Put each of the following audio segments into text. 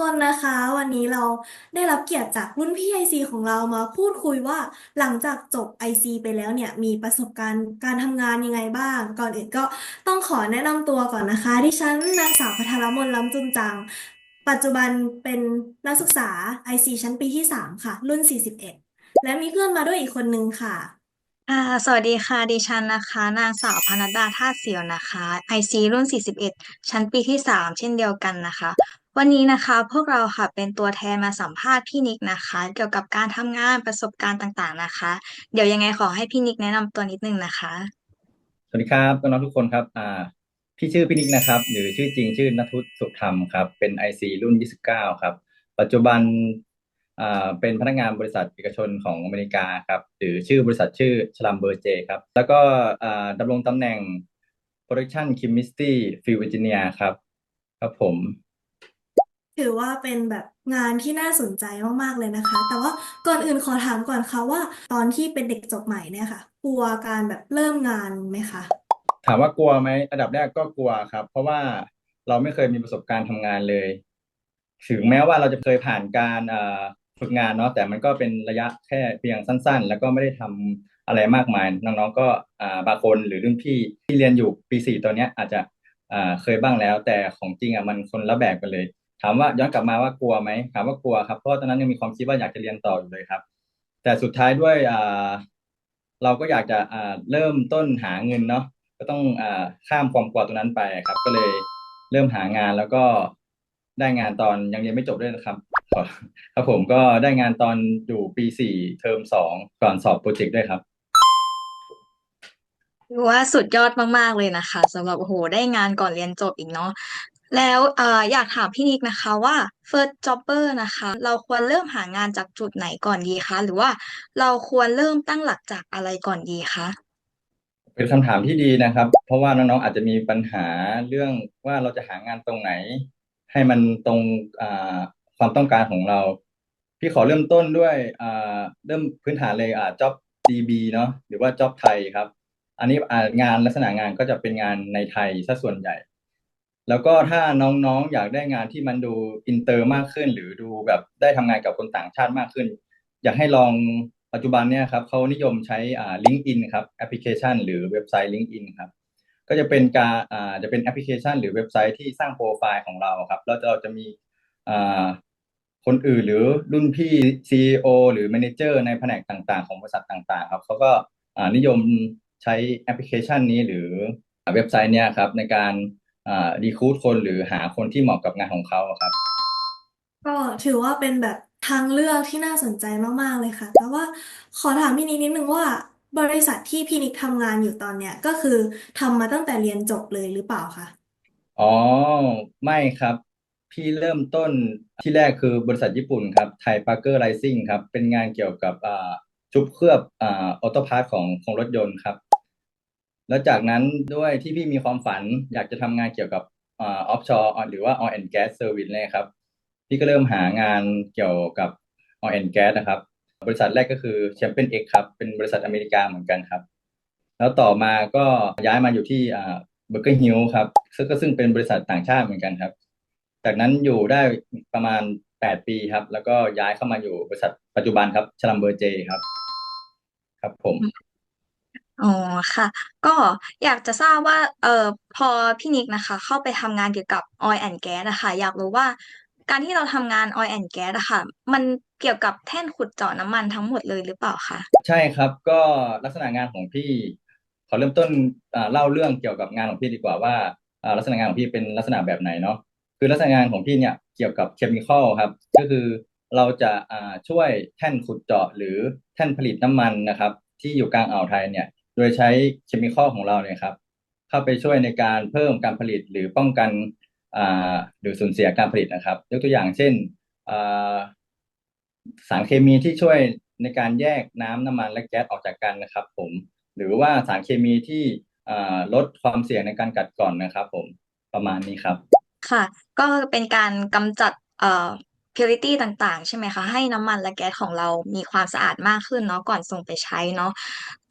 ทุกคนนะคะ วันนี้เราได้รับเกียรติจากรุ่นพี่ไอซีของเรามาพูดคุยว่า หลังจากจบไอซีไปแล้วเนี่ยมีประสบการณ์การทำงานยังไงบ้าง ก่อนอื่นก็ต้องขอแนะนำตัวก่อนนะคะ ดิฉันนางสาวพัทรมนต์ล้ำจุนจัง ปัจจุบันเป็นนักศึกษาไอซีชั้นปีที่สามค่ะ รุ่นสี่สิบเอ็ดและมีเพื่อนมาด้วยอีกคนนึงค่ะอ่าสวัสดีค่ะ ดิฉันนะคะ นางสาวพนดดาธาตุเสียวนะคะไอซีรุ่น 41 ชั้นปีที่ 3 เช่นเดียวกันนะคะ วันนี้นะคะพวกเราค่ะเป็นตัวแทนมาสัมภาษณ์พี่นิกนะคะ เกี่ยวกับการทำงานประสบการณ์ต่างๆนะคะ เดี๋ยวยังไงขอให้พี่นิกแนะนำตัวนิดนึงนะคะ สวัสดีครับน้องๆทุกคนครับอ่าพี่ชื่อพี่นิกนะครับ หรือชื่อจริงชื่อณทุศสุธรรมครับ เป็น IC รุ่น 29 ครับ ปัจจุบันอ่าเป็นพนักงานบริษัทเอกชนของอเมริกาครับหรือชื่อบริษัทชื่อชลัมเบอร์เจครับ แล้วก็อ่าดำรงตำแหน่ง Production Chemistry Field Engineer ครับครับผม ถือว่าเป็นแบบงานที่น่าสนใจมาก ๆ เลยนะคะ แต่ว่าก่อนอื่นขอถามก่อนค่ะว่า ตอนที่เป็นเด็กจบใหม่เนี่ยค่ะ กลัวการแบบเริ่มงานไหมคะ ถามว่ากลัวไหมอันดับแรกก็กลัวครับ เพราะว่าเราไม่เคยมีประสบการณ์ทำงานเลย ถึงแม้ว่าเราจะเคยผ่านการเอ่อฝึกงานเนาะแต่มันก็เป็นระยะแค่เพียงสั้น ๆ แล้วก็ไม่ได้ทำอะไรมากมาย น้องๆก็อ่าบางคนหรือรุ่นพี่ที่เรียนอยู่ปีสี่ตอนเนี้ยอาจจะอ่าเคยบ้างแล้ว แต่ของจริงอะมันคนละแบบกันเลย ถามว่าย้อนกลับมาว่ากลัวไหมถามว่ากลัวครับเพราะตอนนั้นยังมีความคิดว่าอยากจะเรียนต่ออยู่เลยครับ แต่สุดท้ายด้วยอ่าเราก็อยากจะอ่าเริ่มต้นหาเงินเนาะก็ต้องอ่าข้ามความกลัวตรงนั้นไปครับ ก็เลยเริ่มหางานแล้วก็ได้งานตอนยังเรียนไม่จบด้วยนะครับครับผมก็ได้งานตอนอยู่ปีสี่เทอมสองก่อนสอบโปรเจกต์ด้วยครับถือว่าสุดยอดมาก ๆ เลยนะคะสำหรับโอ้โหได้งานก่อนเรียนจบอีกเนาะ แล้วออยากถามพี่นิกนะคะว่า first jobber นะคะ เราควรเริ่มหางานจากจุดไหนก่อนดีคะ หรือว่าเราควรเริ่มตั้งหลักจากอะไรก่อนดีคะเป็นคำถามที่ดีนะครับ เพราะว่าน้องๆอาจจะมีปัญหาเรื่องว่าเราจะหางานตรงไหน ให้มันตรงความต้องการของเรา พี่ขอเริ่มต้นด้วยเริ่มพื้นฐานเลยอ่า job DB เนาะหรือว่า job ไทยครับ อันนี้งานลักษณะงานก็จะเป็นงานในไทยซะส่วนใหญ่ แล้วก็ถ้าน้องๆอยากได้งานที่มันดูอินเตอร์มากขึ้น หรือดูแบบได้ทำงานกับคนต่างชาติมากขึ้น อยากให้ลองปัจจุบันเนี่ยครับเขานิยมใช้อ่า LinkedIn ครับแอปพลิเคชัน หรือเว็บไซต์ LinkedIn ครับก็จะเป็นการอ่าจะเป็นแอปพลิเคชัน หรือเว็บไซต์ที่สร้างโปรไฟล์ของเราครับแล้วเราจะมีอ่าคนอื่นหรือรุ่นพี่ CEO หรือ Manager ในแผนกต่างๆ ของบริษัทต่างๆ ครับเขาก็นิยมใช้แอปพลิเคชันนี้หรือเว็บไซต์เนี่ยครับในการ ดีคูดคนหรือหาคนที่เหมาะกับงานของเขาครับ ก็ถือว่าเป็นแบบทางเลือกที่น่าสนใจมาก ๆ เลยค่ะ แต่ว่าขอถามพี่นิกนิดนึงว่าบริษัทที่พี่นิกทำงานอยู่ตอนเนี้ยก็คือทำมาตั้งแต่เรียนจบเลยหรือเปล่าคะอ๋อ ไม่ครับ พี่เริ่มต้นที่แรกคือบริษัทญี่ปุ่นครับไทยปาร์เกอร์ไรซิ่งครับ เป็นงานเกี่ยวกับอ่าชุบเคลือบอ่าออโต้พาร์ทของของรถยนต์ครับ แล้วจากนั้นด้วยที่พี่มีความฝันอยากจะทำงานเกี่ยวกับออฟชอร์หรือว่า oil and gas service เลยครับ พี่ก็เริ่มหางานเกี่ยวกับ oil and gas นะครับ บริษัทแรกก็คือแชมเปี้ยนเอ็กครับ เป็นบริษัทอเมริกาเหมือนกันครับ แล้วต่อมาก็ย้ายมาอยู่ที่เบอร์เกอร์ฮิลครับซึ่งก็ซึ่งเป็นบริษัทต่างชาติเหมือนกันครับ จากนั้นอยู่ได้ประมาณแปดปีครับ แล้วก็ย้ายเข้ามาอยู่บริษัทปัจจุบันครับชลัมเบอร์เจครับ ครับผม อ๋อค่ะ ก็อยากจะทราบว่า เอ่อ พอพี่นิกนะคะ เข้าไปทำงานเกี่ยวกับ oil and gas นะคะ อยากรู้ว่าการที่เราทำงาน oil and gas อะค่ะ มันเกี่ยวกับแท่นขุดเจาะน้ำมันทั้งหมดเลยหรือเปล่าคะ ใช่ครับก็ลักษณะงานของพี่ขอเริ่มต้นอ่าเล่าเรื่องเกี่ยวกับงานของพี่ดีกว่าว่าอ่าลักษณะงานของพี่เป็นลักษณะแบบไหนเนาะคือลักษณะงานของพี่เนี่ยเกี่ยวกับเคมีคอลครับก็คือเราจะอ่าช่วยแท่นขุดเจาะหรือแท่นผลิตน้ำมันนะครับ ที่อยู่กลางอ่าวไทยเนี่ย ดยใช้เคมีคอลของเราเนี่ยครับ เข้าไปช่วยในการเพิ่มการผลิตหรือป้องกันอ่าหรือสูญเสียการผลิตนะครับ ยกตัวอย่างเช่นอ่าสารเคมีที่ช่วยในการแยกน้ำน้ำมันและแก๊สออกจากกันนะครับ ผม หรือว่าสารเคมีที่อ่าลดความเสี่ยงในการกัดกร่อนนะครับ ผมประมาณนี้ครับ ค่ะ ก็เป็นการกำจัด เอ่อพิ purity ต่างๆ ใช่ไหมคะ ให้น้ำมันและแก๊สของเรามีความสะอาดมากขึ้นเนาะก่อนส่งไปใช้เนาะ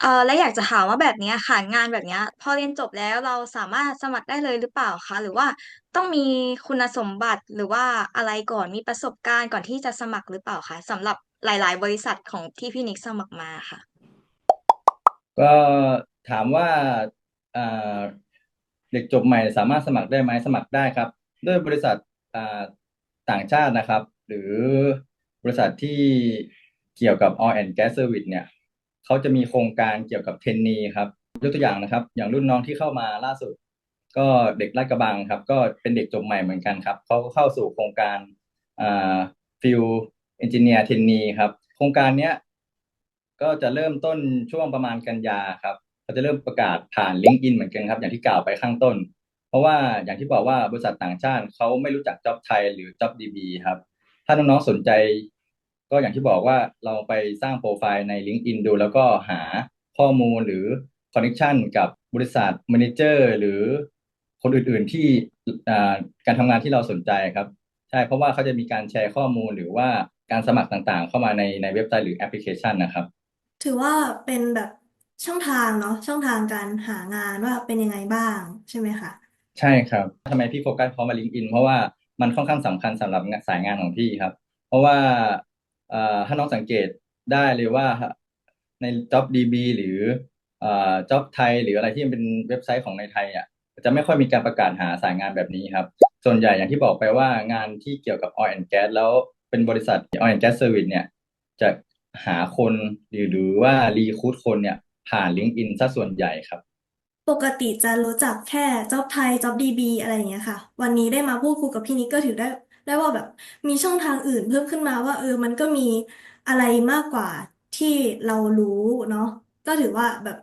เออและอยากจะถามว่าแบบนี้ค่ะงานแบบนี้พอเรียนจบแล้วเราสามารถสมัครได้เลยหรือเปล่าคะหรือว่าต้องมีคุณสมบัติหรือว่าอะไรก่อนมีประสบการณ์ก่อนที่จะสมัครหรือเปล่าคะสำหรับหลาย ๆ บริษัทของที่พี่นิกสมัครมาค่ะ ก็ถามว่าเด็กจบใหม่สามารถสมัครได้ไหมสมัครได้ครับ ด้วยบริษัทต่างชาตินะครับ หรือบริษัทที่เกี่ยวกับ oil and gas service เนี่ยเขาจะมีโครงการเกี่ยวกับเทนนีครับยกตัวอย่างนะครับ อย่างรุ่นน้องที่เข้ามาล่าสุด ก็เด็กลาดกระบังครับ ก็เป็นเด็กจบใหม่เหมือนกันครับเขาก็เข้าสู่โครงการอ่าฟิลเอนจิเนียร์เทนนีครับ โครงการเนี้ยก็จะเริ่มต้นช่วงประมาณกันยาครับเขาจะเริ่มประกาศผ่าน LinkedIn เหมือนกันครับ อย่างที่กล่าวไปข้างต้น เพราะว่าอย่างที่บอกว่าบริษัทต่างชาติเขาไม่รู้จัก Job ไทยหรือ Job DB ครับ ถ้าน้องๆสนใจ ก็อย่างที่บอกว่าเราไปสร้างโปรไฟล์ใน LinkedIn ดู แล้วก็หาข้อมูลหรือคอนเน c t ชันกับบริษัท m ม n นเจอร์หรือคนอื่นๆที่อ่าการทำงานที่เราสนใจครับ ใช่เพราะว่าเขาจะมีการแชร์ข้อมูลหรือว่าการสมัครต่างๆ เข้ามาในในเว็บไซต์หรือแอปพลิเคชันนะครับ ถือว่าเป็นแบบช่องทางเนาะช่องทางการหางานว่าเป็นยังไงบ้างใช่ไหมคะ ใช่ใช่ครับทำไมพี่โฟกัสเพราะมา LinkedIn เพราะว่า มันค่อนข้างสำคัญสำหรับสายงานของพี่ครับ เพราะว่าถ้าน้องสังเกตได้เลยว่าใน JobDB หรืออ Job ไทยหรืออะไรที่เป็นเว็บไซต์ของในไทยอะจะไม่ค่อยมีการประกาศหาสายงานแบบนี้ครับ ส่วนใหญ่อย่างที่บอกไปว่างานที่เกี่ยวกับ oil and gas แล้วเป็นบริษัท oil and gas service เนี่ย จะหาคนหรือหรือว่ารีคูดคนเนี่ยผ่าน LinkedIn ซะส่วนใหญ่ครับ ปกติจะรู้จักแค่จ็อบไทยจ็อบดีบีอะไรอย่างเงี้ยค่ะ วันนี้ได้มาพูดคุยกับพี่นิกก็ถือได้ ได้ว่าแบบมีช่องทางอื่นเพิ่มขึ้นมาว่า เออ มันก็มีอะไรมากกว่าที่เรารู้เนาะก็ถือว่าแบบ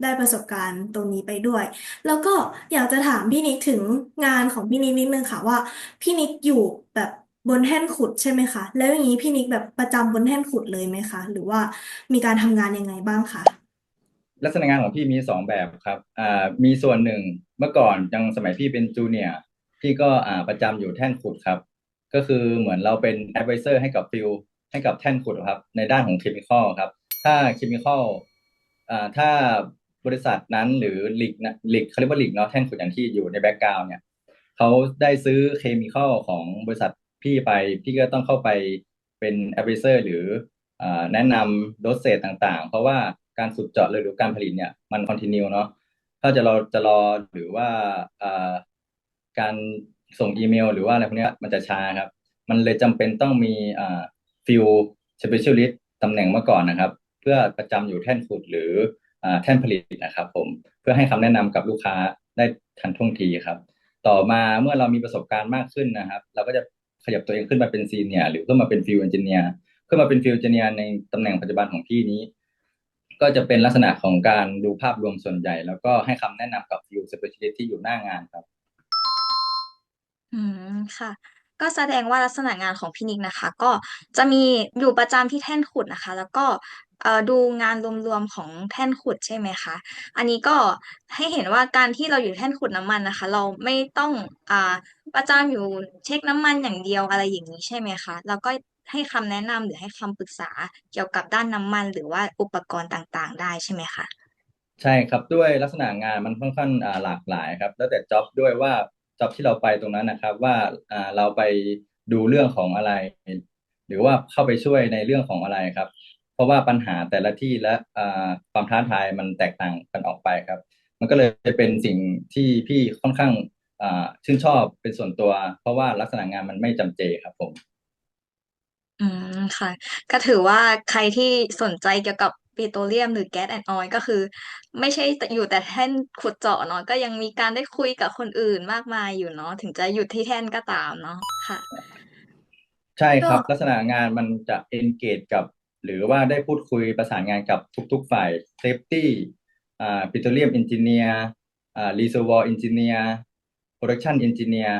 ได้ประสบการณ์ตรงนี้ไปด้วย แล้วก็อยากจะถามพี่นิกถึงงานของพี่นิกนิดนึงค่ะว่าพี่นิกอยู่แบบบนแท่นขุดใช่ไหมคะ แล้วอย่างนี้พี่นิกแบบประจำบนแท่นขุดเลยไหมคะ หรือว่ามีการทำงานยังไงบ้างคะ ลักษณะงานของพี่มีสองแบบครับอ่ามีส่วนหนึ่งเมื่อก่อนยังสมัยพี่เป็นจูเนียร์พี่ก็อ่าประจำอยู่แท่นขุดครับ ก็คือเหมือนเราเป็นแอดไวเซอร์ให้กับฟิลให้กับแท่นขุดครับ ในด้านของเคมีคอลครับ ถ้าเคมีคอลอ่าถ้าบริษัทนั้นหรือลิกนะลิกเขาเรียกว่าลิกเนาะแท่นขุดอย่างที่อยู่ในแบ็กกราวน์เนี่ยเขาได้ซื้อเคมีคอลของบริษัทพี่ไป พี่ก็ต้องเข้าไปเป็นแอดไวเซอร์หรืออ่าแนะนำโดสเซตต่างๆ เพราะว่า การขุดเจาะหรือการผลิตเนี่ยมันคอนติเนียเนาะถ้าจะรอจะรอหรือว่าการส่งอีเมล หรือว่าอะไรพวกเนี้ยมันจะช้าครับ มันเลยจำเป็นต้องมีฟิลสเปเชียลิสต์ตำแหน่งเมื่อก่อนนะครับ เพื่อประจำอยู่แท่นขุดหรืออแท่นผลิตนะครับผมเพื่อให้คำแนะนำกับลูกค้าได้ทันท่วงทีครับ ต่อมาเมื่อเรามีประสบการณ์มากขึ้นนะครับ เราก็จะขยับตัวเองขึ้นมาเป็นซีเนียร์หรือขึ้นมาเป็นฟิลเอนจิเนียร์ขึ้นมาเป็นฟิลเอนจิเนียร์ในตำแหน่งปัจจุบันของพี่นี้ ก็จะเป็นลักษณะของการดูภาพรวมส่วนใหญ่ แล้วก็ให้คำแนะนำกับฟิลสเปเชียลิสที่อยู่หน้างานครับ อืมค่ะ ก็แสดงว่าลักษณะงานของพี่นิกนะคะ ก็จะมีอยู่ประจำที่แท่นขุดนะคะ แล้วก็เอ่อดูงานรวมๆของแท่นขุดใช่ไหมคะ อันนี้ก็ให้เห็นว่าการที่เราอยู่แท่นขุดน้ำมันนะคะ เราไม่ต้องอ่าประจำอยู่เช็คน้ำมันอย่างเดียวอะไรอย่างนี้ใช่ไหมคะ แล้วก็ ให้คำแนะนำหรือให้คำปรึกษาเกี่ยวกับด้านน้ำมัน หรือว่าอุปกรณ์ต่างๆ ได้ใช่ไหมคะใช่ครับด้วยลักษณะงานมันค่อนข้างหลากหลายครับ แล้วแต่จ็อบด้วยว่าจ็อบที่เราไปตรงนั้นนะครับ ว่าเราไปดูเรื่องของอะไร หรือว่าเข้าไปช่วยในเรื่องของอะไรครับ เพราะว่าปัญหาแต่ละที่และความท้าทายมันแตกต่างกันออกไปครับ มันก็เลยเป็นสิ่งที่พี่ค่อนข้างชื่นชอบเป็นส่วนตัว เพราะว่าลักษณะงานมันไม่จำเจครับผม อืม ค่ะ ก็ถือว่าใครที่สนใจเกี่ยวกับปิโตรเลียมหรือแก๊สแอนด์ออยล์ก็คือ ไม่ใช่อยู่แต่แท่นขุดเจาะเนาะก็ยังมีการได้คุยกับคนอื่นมากมายอยู่เนาะถึงจะหยุดที่แท่นก็ตามเนาะค่ะ ใช่ครับ ลักษณะงานมันจะ engage กับ หรือว่าได้พูดคุยประสานงานกับทุกๆฝ่าย safety อ่า petroleum engineer อ่า reservoir engineer production engineer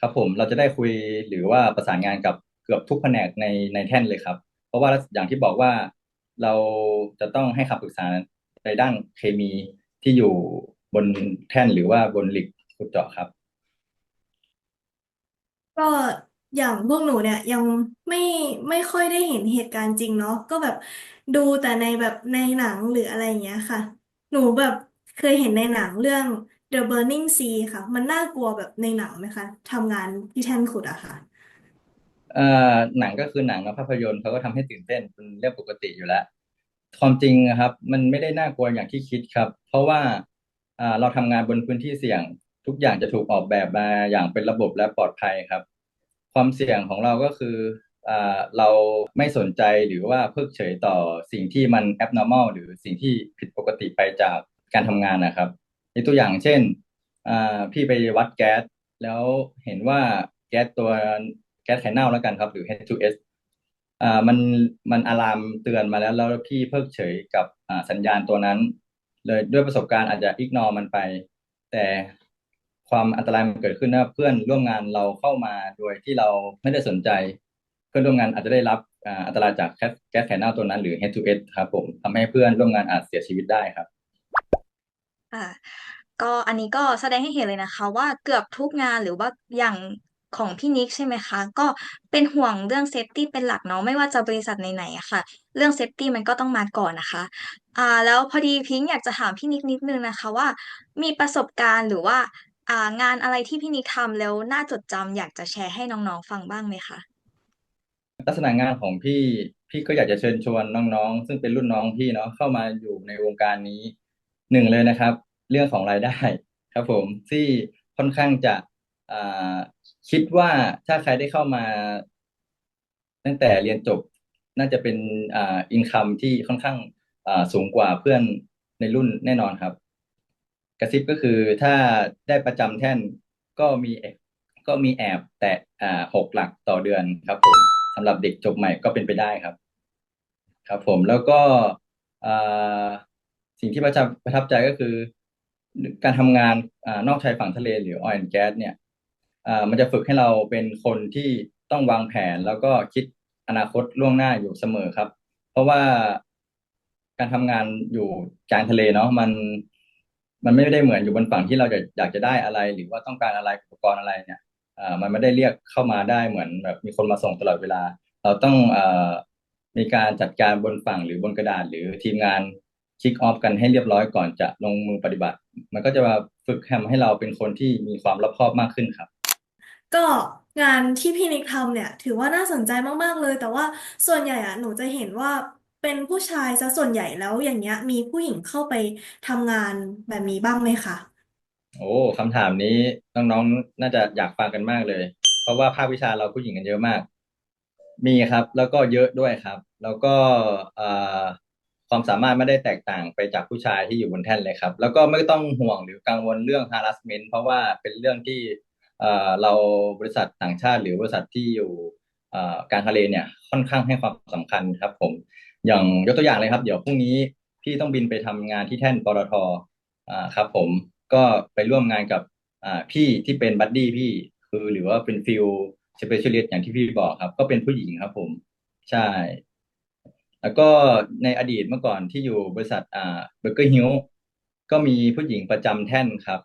ครับผมเราจะได้คุยหรือว่าประสานงานกับ เกือบทุกแผนกในในแท่นเลยครับ เพราะว่าอย่างที่บอกว่าเราจะต้องให้คำปรึกษาในด้านเคมีที่อยู่บนแท่นหรือว่าบนหลิกขุดเจาะครับ ก็อย่างพวกหนูเนี่ยยังไม่ไม่ค่อยได้เห็นเหตุการณ์จริงเนาะก็แบบดูแต่ในแบบในหนังหรืออะไรอย่างเงี้ยค่ะ หนูแบบเคยเห็นในหนังเรื่อง The Burning Sea ค่ะ มันน่ากลัวแบบในหนังไหมคะทำงานที่แท่นขุดอะค่ะ เอ่อหนังก็คือหนังเนาะภาพยนตร์เขาก็ทำให้ตื่นเต้นเป็นเรื่องปกติอยู่แล้ว ความจริงครับ มันไม่ได้น่ากลัวอย่างที่คิดครับ เพราะว่าอ่าเราทำงานบนพื้นที่เสี่ยง ทุกอย่างจะถูกออกแบบมาอย่างเป็นระบบและปลอดภัยครับ ความเสี่ยงของเราก็คืออ่าเราไม่สนใจหรือว่าเพิกเฉยต่อสิ่งที่มัน abnormal หรือสิ่งที่ผิดปกติไปจากการทำงานนะครับยกตัวอย่างเช่นอ่าพี่ไปวัดแก๊สแล้วเห็นว่าแก๊สตัว แก๊สไข่เน่าแล้วกันครับ หรือ H2S อ่ามันมันอะลามเตือนมาแล้ว แล้วพี่เพิกเฉยกับอ่าสัญญาณตัวนั้น เลยด้วยประสบการณ์อาจจะอิกนอมันไป แต่ความอันตรายมันเกิดขึ้นนะเพื่อนร่วมงานเราเข้ามาโดยที่เราไม่ได้สนใจ เพื่อนร่วมงานอาจจะได้รับอ่าอันตรายจากแก๊สแก๊สไข่เน่าตัวนั้นหรือ H2S ครับผมทำให้เพื่อนร่วมงานอาจเสียชีวิตได้ครับอ่าก็อันนี้ก็แสดงให้เห็นเลยนะคะ ว่าเกือบทุกงานหรือว่าอย่าง ของพี่นิกใช่ไหมคะ ก็เป็นห่วงเรื่องเซฟตี้เป็นหลักเนาะไม่ว่าจะบริษัทไหนๆอะค่ะ เรื่องเซฟตี้มันก็ต้องมาก่อนนะคะอ่าแล้วพอดีพิงค์อยากจะถามพี่นิกนิดนึงนะคะว่า มีประสบการณ์หรือว่าอ่างานอะไรที่พี่นิกทำแล้วน่าจดจำอยากจะแชร์ให้น้องๆฟังบ้างไหมคะลักษณะงานของพี่พี่ก็อยากจะเชิญชวนน้องๆ ซึ่งเป็นรุ่นน้องพี่เนาะเข้ามาอยู่ในวงการนี้หนึ่งเลยนะครับ เรื่องของรายได้ครับผมที่ค่อนข้างจะอ่า คิดว่าถ้าใครได้เข้ามา ตั้งแต่เรียนจบน่าจะเป็นอ่าอินคัมที่ค่อนข้างอ่าสูงกว่าเพื่อนในรุ่นแน่นอนครับ กระซิบก็คือถ้าได้ประจำแท่นก็มีก็มีแอบแตะอ่าหกหลักต่อเดือนครับผมสำหรับเด็กจบใหม่ก็เป็นไปได้ครับ ครับ ผมแล้วก็อ่าสิ่งที่ประทับประทับใจก็คือ การทำงานอ่านอกชายฝั่งทะเลหรือ oil and gas เนี่ย มันจะฝึกให้เราเป็นคนที่ต้องวางแผนแล้วก็คิดอนาคตล่วงหน้าอยู่เสมอครับ เพราะว่าการทำงานอยู่กลางทะเลเนาะมัน มันไม่ได้เหมือนอยู่บนฝั่งที่เราจะอยากจะได้อะไร หรือว่าต้องการอะไรอุปกรณ์อะไรเนี่ยอ่ามันไม่ได้เรียกเข้ามาได้เหมือนแบบมีคนมาส่งตลอดเวลา เราต้องเอ่อมีการจัดการบนฝั่งหรือบนกระดาษ หรือทีมงานคิกออฟกันให้เรียบร้อยก่อนจะลงมือปฏิบัติ มันก็จะมาฝึกทำให้เราเป็นคนที่มีความรอบคอบมากขึ้นครับ ก็งานที่พี่นิกทำเนี่ย ถือว่าน่าสนใจมากๆเลย แต่ว่าส่วนใหญ่อะหนูจะเห็นว่าเป็นผู้ชายซะส่วนใหญ่แล้วอย่างเงี้ย มีผู้หญิงเข้าไปทำงานแบบนี้บ้างไหมคะ โอ้คำถามนี้น้องๆ น่าจะอยากฟังกันมากเลย เพราะว่าภาควิชาเราผู้หญิงกันเยอะมาก มีครับ แล้วก็เยอะด้วยครับ แล้วก็เอ่อความสามารถไม่ได้แตกต่างไปจากผู้ชายที่อยู่บนแท่นเลยครับ แล้วก็ไม่ต้องห่วงหรือกังวลเรื่อง harassment เพราะว่าเป็นเรื่องที่ เราบริษัทต่างชาติ หรือบริษัทที่อยู่กางทะเลเนี่ยค่อนข้างให้ความสำคัญครับ ผม อย่างยกตัวอย่างเลยครับ เดี๋ยวพรุ่งนี้พี่ต้องบินไปทำงานที่แท่นปตทครับ ผมก็ไปร่วมงานกับพี่ที่เป็นบัดดี้พี่คือหรือว่าเป็นฟิลสเปเชียลิสต์อย่างที่พี่บอกครับ ก็เป็นผู้หญิงครับ ผมใช่ แล้วก็ในอดีตเมื่อก่อนที่อยู่บริษัทอ่าเบเกอร์ฮิลก็มีผู้หญิงประจำแท่นครับ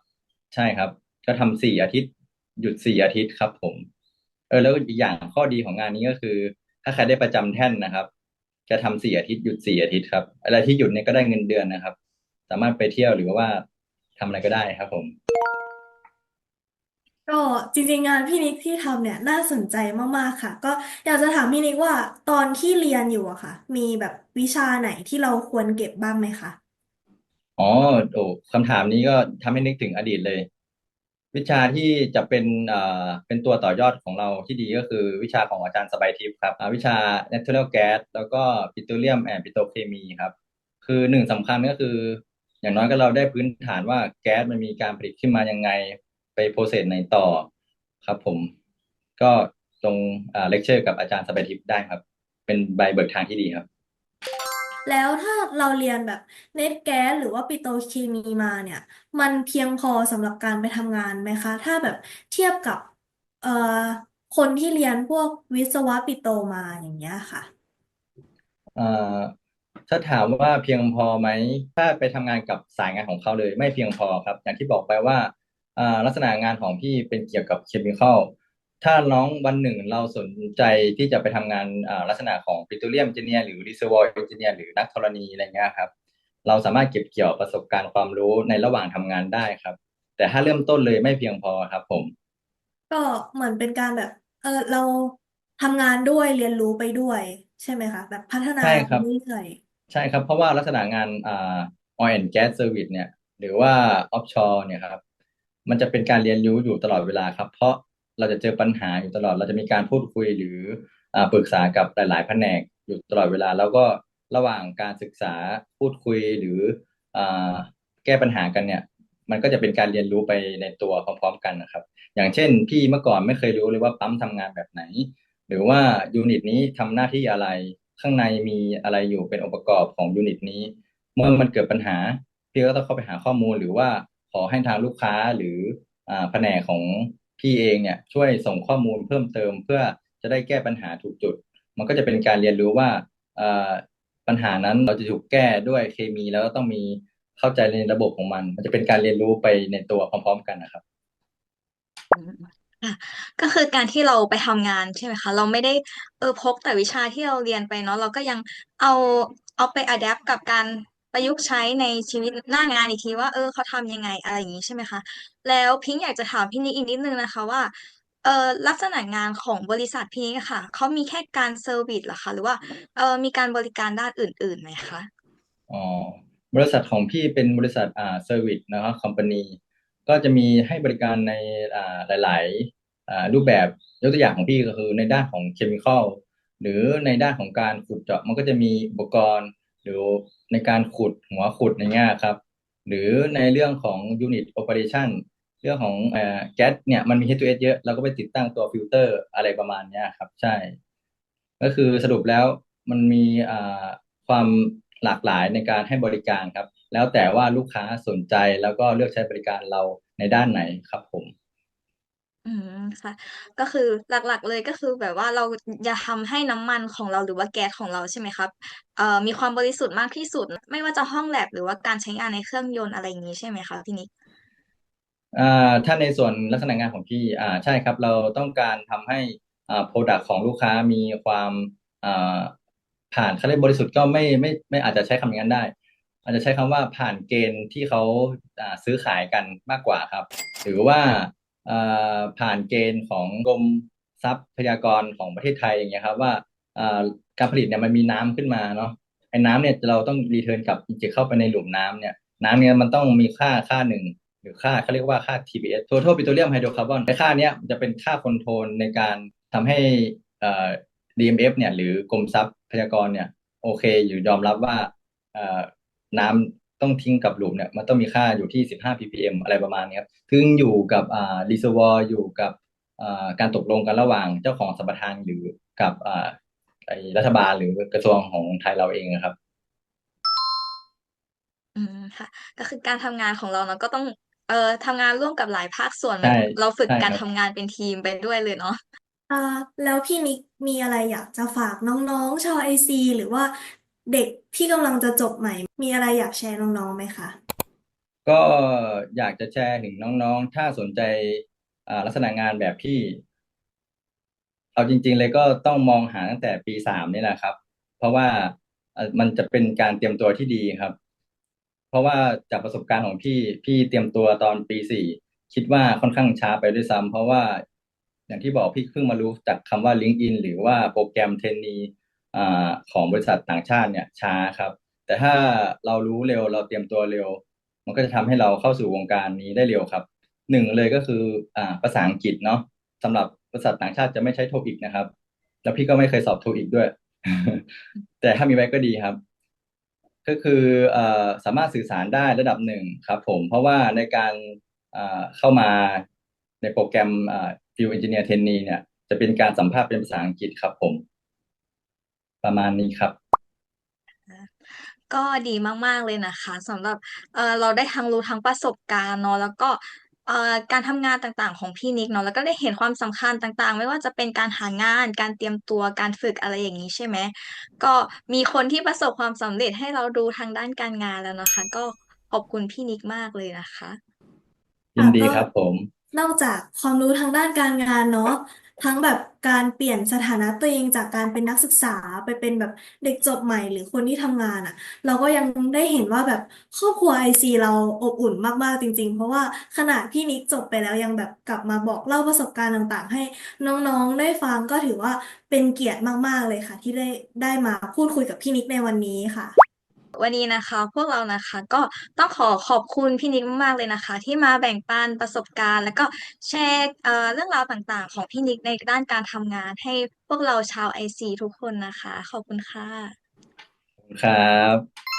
ใช่ครับ ก็ทำสี่อาทิตย์ หยุดสี่อาทิตย์ครับ ผม เออแล้วอีกอย่างข้อดีของงานนี้ก็คือ ถ้าใครได้ประจำแท่นนะครับ จะทำสี่อาทิตย์หยุดสี่อาทิตย์ครับอะไรที่หยุดเนี่ยก็ได้เงินเดือนนะครับ สามารถไปเที่ยวหรือว่าทำอะไรก็ได้ครับ ผมก็จริงๆงานพี่นิกที่ทำเนี่ยน่าสนใจมากๆค่ะ ก็อยากจะถามพี่นิกว่าตอนที่เรียนอยู่อะค่ะ มีแบบวิชาไหนที่เราควรเก็บบ้างไหมคะอ๋อโอ้คำถามนี้ก็ทำให้นึกถึงอดีตเลย วิชาที่จะเป็นเอ่อเป็นตัวต่อยอดของเราที่ดีก็คือวิชาของอาจารย์สบายทิพย์ครับวิชา Natural Gas แล้วก็ Petroleum and Petrochemy ครับ คือหนึ่งสำคัญก็คือ อย่างน้อยก็เราได้พื้นฐานว่าแก๊สมันมีการผลิตขึ้นมายังไงไปโปรเซสไหนต่อครับผม ก็ตรงอ่าเลคเชอร์กับอาจารย์สบายทิพย์ได้ครับ เป็นใบเบิกทางที่ดีครับ แล้วถ้าเราเรียนแบบเน็ตแก๊สหรือว่าปิโตรเคมีมาเนี่ย มันเพียงพอสำหรับการไปทำงานไหมคะ ถ้าแบบเทียบกับเอ่อคนที่เรียนพวกวิศวะปิโตรมาอย่างเงี้ยค่ะ เอ่อถ้าถามว่าเพียงพอไหม ถ้าไปทำงานกับสายงานของเขาเลย ไม่เพียงพอครับ อย่างที่บอกไปว่าอ่าลักษณะงานของพี่เป็นเกี่ยวกับเคมีคอล ถ้าน้องวันหนึ่งเราสนใจที่จะไปทำงานอ่าลักษณะของปิโตรเลียมเอนจิเนียร์หรือรีเซอร์วอร์เอนจิเนียร์หรือนักธรณีอะไรเงี้ยครับ เราสามารถเก็บเกี่ยวประสบการณ์ความรู้ในระหว่างทำงานได้ครับ แต่ถ้าเริ่มต้นเลยไม่เพียงพอครับ ผม ก็เหมือนเป็นการแบบ เออเราทำงานด้วยเรียนรู้ไปด้วย ใช่ไหมคะแบบพัฒนาใช่ไปครับเรื่อยใช่ครับ เพราะว่าลักษณะงานอ่า oil and gas service เนี่ย หรือว่า offshore เนี่ยครับ มันจะเป็นการเรียนรู้อยู่ตลอดเวลาครับ เพราะ เราจะเจอปัญหาอยู่ตลอด เราจะมีการพูดคุยหรืออปรึกษากับหลาย ๆ แผนกอยู่ตลอดเวลา แล้วก็ระหว่างการศึกษาพูดคุยหรืออแก้ปัญหากันเนี่ย มันก็จะเป็นการเรียนรู้ไปในตัวพร้อม ๆ กันนะครับ อย่างเช่น พี่เมื่อก่อนไม่เคยรู้เลยว่าปั๊มทำงานแบบไหน หรือว่ายูนิตนี้ทำหน้าที่อะไรข้างในมีอะไรอยู่เป็นองค์ประกอบของยูนิตนี้ เมื่อมันเกิดปัญหา พี่ก็ต้องเข้าไปหาข้อมูลหรือว่าขอให้ทางลูกค้าหรือแผนกของ พี่เองเนี่ยช่วยส่งข้อมูลเพิ่มเติม เพื่อจะได้แก้ปัญหาถูกจุด มันก็จะเป็นการเรียนรู้ว่าปัญหานั้นเราจะถูกแก้ด้วยเคมีแล้วก็ต้องมีเข้าใจในระบบของมัน มันจะเป็นการเรียนรู้ไปในตัวพร้อม ๆ กันนะครับก็คือการที่เราไปทำงานใช่ไหมคะ เราไม่ได้เออพกแต่วิชาที่เราเรียนไปเนาะเราก็ยังเอาเอาไปอัดแอปกับการ ประยุกต์ใช้ในชีวิตหน้างานอีกทีว่า เออเขาทำยังไงอะไรอย่างนี้ใช่ไหมคะ แล้วพิงค์อยากจะถามพี่นิกอีกนิดนึงนะคะว่าเออลักษณะงานของบริษัทพี่นิกค่ะเขามีแค่การเซอร์วิสหรอคะหรือว่าเออมีการบริการด้านอื่นๆไหมคะอ๋อบริษัทของพี่เป็นบริษัทอ่าเซอร์วิสนะครับคอมพานีก็จะมีให้บริการในอ่าหลายๆอ่ารูปแบบยกตัวอย่างของพี่ก็คือในด้านของเคมีคอลหรือในด้านของการขุดเจาะมันก็จะมีอุปกรณ์ หรือในการขุดหัวขุดอย่างเงี้ยครับ หรือในเรื่องของ Unit Operation เรื่องของเอ่อแก๊สเนี่ยมันมี H2S เยอะเราก็ไปติดตั้งตัวฟิลเตอร์อะไรประมาณเนี้ยครับ ใช่ ก็คือสรุปแล้วมันมีอ่าความหลากหลายในการให้บริการครับ แล้วแต่ว่าลูกค้าสนใจแล้วก็เลือกใช้บริการเราในด้านไหนครับผม อืม ค่ะ ก็คือหลัก ๆ เลย ก็คือแบบว่าเราจะทำให้น้ำมันของเรา หรือว่าแก๊สของเรา ใช่ไหมครับ เอ่อ มีความบริสุทธิ์มากที่สุด ไม่ว่าจะห้องแลบ หรือว่าการใช้งานในเครื่องยนต์ อะไรอย่างนี้ ใช่ไหมคะพี่นิก อ่าถ้าในส่วนลักษณะงานของพี่อ่าใช่ครับ เราต้องการทำให้อ่า product ของลูกค้ามีความอ่าผ่านเขาเรียกบริสุทธิ์ก็ไม่ไม่ไม่อาจจะใช้คำอย่างนั้นได้ อาจจะใช้คำว่าผ่านเกณฑ์ที่เขาอ่าซื้อขายกันมากกว่าครับ หรือว่า ผ่านเกณฑ์ของกรมทรัพยากรของประเทศไทยอย่างเงี้ยครับว่าการผลิตเนี่ยมันมีน้ำขึ้นมาเนาะไอ้น้ำเนี่ยเราต้องรีเทิร์นกลับอินเจกเข้าไปในหลุมน้ำเนี่ยน้ำเนี่ยมันต้องมีค่าค่าหนึ่งหรือค่าเขาเรียกว่าค่า TPS Total Petroleum Hydrocarbon ไอ้ค่าเนี้ยจะเป็นค่าคอนโทรลในการทำให้ DMF เนี่ยหรือกรมทรัพยากรเนี่ยโอเคอยู่ยอมรับว่าน้ำ ต้องทิ้งกับหลุมเนี่ยมันต้องมีค่าอยู่ที่ 15 ppm อะไรประมาณนี้ครับซึ่งอยู่กับอ่า reservoir อยู่กับอ่าการตกลงกันระหว่างเจ้าของสัมปทานหรือกับอ่าไอ้รัฐบาลหรือกระทรวงของไทยเราเองนะครับ อืมค่ะ ก็คือการทำงานของเราเนาะก็ต้องเอ่อทำงานร่วมกับหลายภาคส่วนเหมืใช่อนเราฝึกใช่การครับ ทำงานเป็นทีมไปด้วยเลยเนาะๆอ่าแล้วพี่นิกมีอะไรอยากจะฝากน้องๆ ชาวไอซีหรือว่า เด็กที่กำลังจะจบใหม่ มีอะไรอยากแชร์น้องๆไหมคะ ก็อยากจะแชร์ถึงน้องๆ ถ้าสนใจอ่าลักษณะงานแบบพี่ เอาจริง ๆ เลยก็ต้องมองหาตั้งแต่ปีสามนี่แหละครับ เพราะว่าเอ่อมันจะเป็นการเตรียมตัวที่ดีครับ เพราะว่าจากประสบการณ์ของพี่พี่เตรียมตัวตอนปีสี่คิดว่าค่อนข้างช้าไปด้วยซ้ำเพราะว่าอย่างที่บอกพี่เพิ่งมารู้จากคำว่า LinkedIn หรือว่าโปรแกรมเทรนนี ของบริษัทต่างชาติเนี่ยช้าครับ แต่ถ้าเรารู้เร็วเราเตรียมตัวเร็ว มันก็จะทำให้เราเข้าสู่วงการนี้ได้เร็วครับหนึ่งเลยก็คืออ่าภาษาอังกฤษเนาะสำหรับบริษัทต่างชาติจะไม่ใช้โทอีกนะครับ แล้วพี่ก็ไม่เคยสอบโทอีกด้วย แต่ถ้ามีไว้ก็ดีครับ ก็คืออ่อสามารถสื่อสารได้ระดับหนึ่งครับ ผมเพราะว่าในการเอ่อเข้ามาในโปรแกรมอ่อ Field Engineer Trainee เนี่ยจะเป็นการสัมภาษณ์เป็นภาษาอังกฤษครับผม ประมาณนี้ครับ ก็ดีมาก ๆ เลยนะคะสำหรับเอ่อเราได้ทั้งรู้ทั้งประสบการณ์เนาะแล้วก็เอ่อการทำงานต่างๆ ของพี่นิกเนาะแล้วก็ได้เห็นความสำคัญต่างๆ ไม่ว่าจะเป็นการหางาน การเตรียมตัวการฝึกอะไรอย่างนี้ใช่ไหมก็มีคนที่ประสบความสำเร็จให้เราดูทางด้านการงานแล้วนะคะ ก็ขอบคุณพี่นิกมากเลยนะคะ ยินดีค่ะก็ครับผม นอกจากความรู้ทางด้านการงานเนาะ ทั้งแบบการเปลี่ยนสถานะตัวเองจากการเป็นนักศึกษาไปเป็นแบบเด็กจบใหม่หรือคนที่ทำงานอะ เราก็ยังได้เห็นว่าแบบครอบครัวไอซีเราอบอุ่นมากๆจริง ๆ เพราะว่าขณะพี่นิกจบไปแล้วยังแบบกลับมาบอกเล่าประสบการณ์ต่างๆ ให้น้องๆได้ฟังก็ถือว่าเป็นเกียรติมากๆเลยค่ะ ที่ได้ได้มาพูดคุยกับพี่นิกในวันนี้ค่ะ วันนี้นะคะ พวกเรานะคะก็ต้องขอขอบคุณพี่นิกมากๆเลยนะคะ ที่มาแบ่งปันประสบการณ์ แล้วก็แชร์เอ่อเรื่องราวต่างๆ ของพี่นิกในด้านการทำงานให้พวกเราชาวไอซีทุกคนนะคะ ขอบคุณค่ะ ครับ